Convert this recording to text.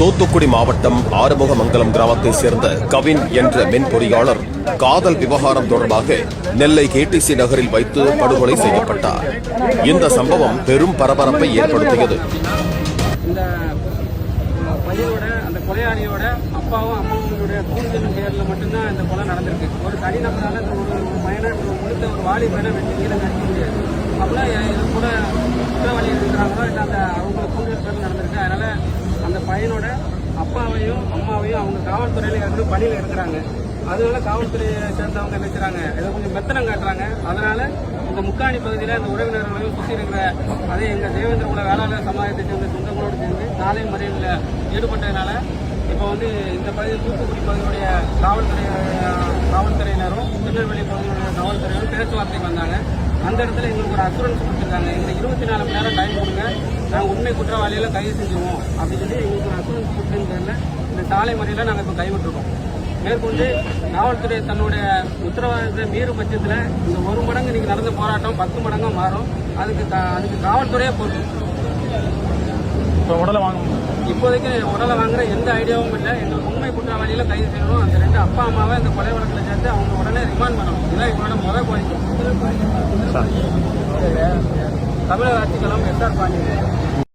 தூத்துக்குடி மாவட்டம் ஆறுமுகமங்கலம் கிராமத்தைச் சேர்ந்த கவின் என்ற மின் பொறியாளர் காதல் விவகாரம் தொடர்பாக நெல்லை கேடிசி நகரில் வைத்து படுகொலை செய்யப்பட்டார். இந்த சம்பவம் பெரும் பரபரப்பை ஏற்படுத்தியது. பையனோட அந்த கொலையாளியோட அப்பாவும் அம்மாவுடைய தூண்டுதலின் பேரில் மட்டும்தான் இந்த கொலை நடந்திருக்கு. ஒரு தனிநபரால் இந்த ஒரு ஒரு பையனை ஒரு முழுத்த ஒரு வாலிபனை வெட்டி கீழே கடிக்க முடியாது. அப்படின்னா இது கூட குற்றவாளிகள் இருக்கிறாங்களோ? இல்லை அந்த அவங்களை தூண்டுதல் பேரில் நடந்திருக்கு அதனால அந்த பையனோட அப்பாவையும் அம்மாவையும் அவங்க காவல்துறையில இருந்து பணியில் இருக்கிறாங்க. அதனால காவல்துறையை சேர்ந்தவங்க நினைக்கிறாங்க இதை கொஞ்சம் மெத்தனம் காட்டுறாங்க. அதனால இந்த முக்காணி பகுதியில் இந்த உறவினர்களையும் சுற்றி இருக்கிற அதே எங்கள் தேவேந்திர உலக வேளாளர் சமுதாயத்தை சேர்ந்த சொந்தங்களோடு சேர்ந்து சாலை மறியலில் ஈடுபட்டதுனால இப்போ வந்து இந்த பகுதியில் தூத்துக்குடி பகுதியுடைய காவல்துறை காவல்துறையினரும் திருநெல்வேலி பகுதியுடைய காவல்துறையினரும் பேச்சுவார்த்தைக்கு வந்தாங்க. அந்த இடத்துல எங்களுக்கு ஒரு அசூரன்ஸ் கொடுத்துருக்காங்க. எங்களுக்கு இருபத்தி நாலு மணி நேரம் டைம் கொடுங்க. நாங்கள் உண்மை குற்றவாளியெல்லாம் கைது செஞ்சுவோம் அப்படின்னு சொல்லி எங்களுக்கு ஒரு அசூரன்ஸ் கொடுத்ததுல சாலை மறியலை நாங்கள் இப்போ கைவிட்டுருக்கோம். மேற்கொண்டு காவல்துறை தன்னுடைய உத்தரவாதத்தை மீறும் பட்சத்தில் இந்த ஒரு மடங்கு இன்னைக்கு நடந்த போராட்டம் பத்து மடங்கா மாறும். அதுக்கு அதுக்கு காவல்துறையே பொறுப்பு. இப்போ உடலை வாங்க இப்போதைக்கு உடலை வாங்குற எந்த ஐடியாவும் இல்லை. எங்களுக்கு உண்மை குற்றவாளிகளை கைது செய்யணும். அந்த ரெண்டு அப்பா அம்மாவை அந்த கொலை வழக்கில் சேர்த்து அவங்க உடனே ரிமாண்ட் பண்ணணும். இதுதான் எங்களோட முதல் கோரிக்கை. தமிழக ஆட்சிக்களம் எஸ்ஆர் பாண்டியன்.